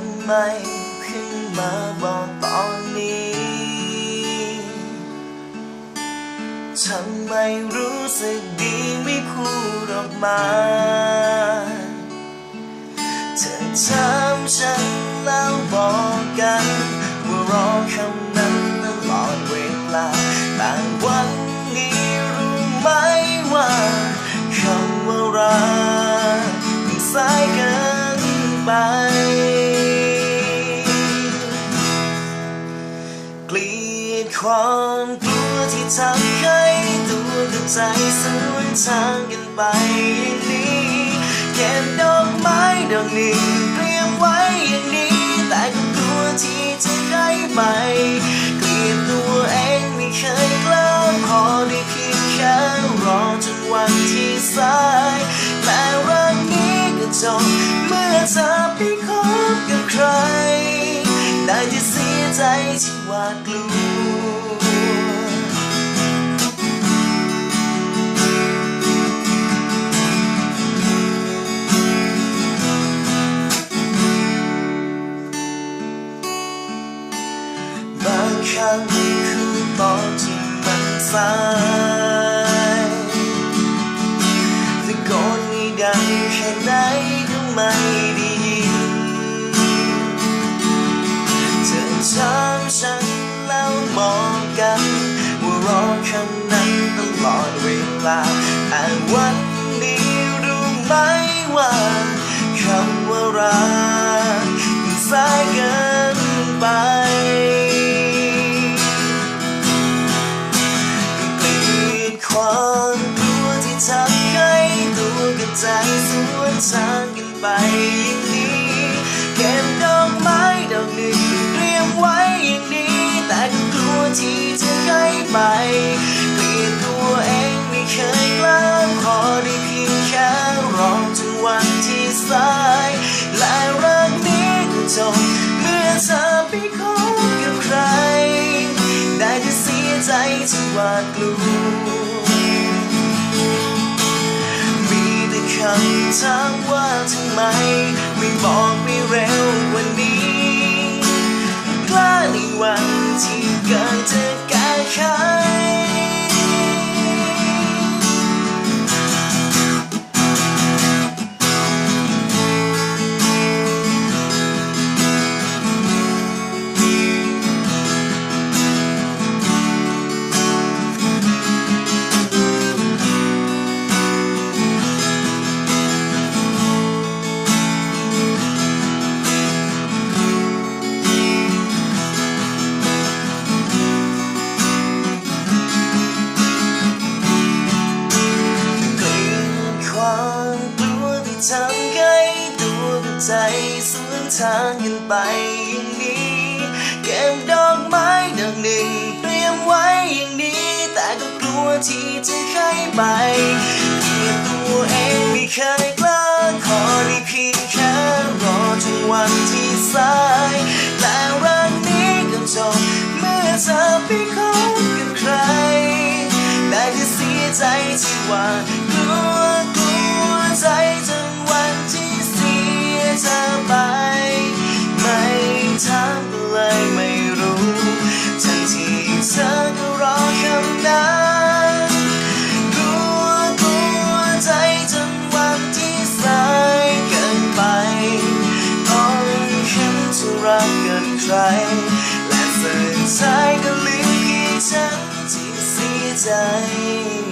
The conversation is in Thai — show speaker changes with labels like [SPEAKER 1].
[SPEAKER 1] ำไมขึ้นมาบอกตอนนี้ ทำไมรู้สึกดีไม่พูดออกมาเธอถามฉันแล้วบอกกัน ความกลัวที่ทำให้ตัวกับใจสวนทางกันไปอย่างนี้เก็บดอกไม้ดอกหนึ่งเรียมไว้อย่างนี้ แต่ก็กลัวที่จะให้ไปเกลียดตัวเองไม่เคยกล้าพอได้เพียงแค่รอจนวันที่สายแต่รักนี้ก็จบเมื่อเธอไปคบกับใคร ใจที่หวาดกลัวบางครั้งคือตอนที่มันสายตะโกนไม่ดังแค่ไหนก็ไม่ ลาแต่วันนี้รู้ไหมว่าคำว่ารักมันสายเกินไปเกลียดความกลัวที่ทำให้ตัวกับใจสวนทางกันไปอย่างนี้เก็บดอกไม้ดอกหนึ่งเรียมไว้อย่างนี้แต่ก็กลัวที่จะให้ไป จที่หวาดกลัว มีแต่คำถามว่าทำไม ไม่บอกไม่เร็วกว่านี้กล้าในวันที่เกินจะแก้ไข ทำให้ตัวกับใจสวนทางกันไปอย่างนี้เก็บดอกไม้ดอกหนึ่งเตรียมไว้อย่างนี้ แต่ก็กลัวที่จะให้ไปเกลียดตัวเองไม่เคยกล้าขอได้เพียงแค่รอจนวันที่สายแต่รักนี้ก็จบเมื่อเธอไปคบกับใคร ได้แต่เสียใจที่ว่ากลัว แ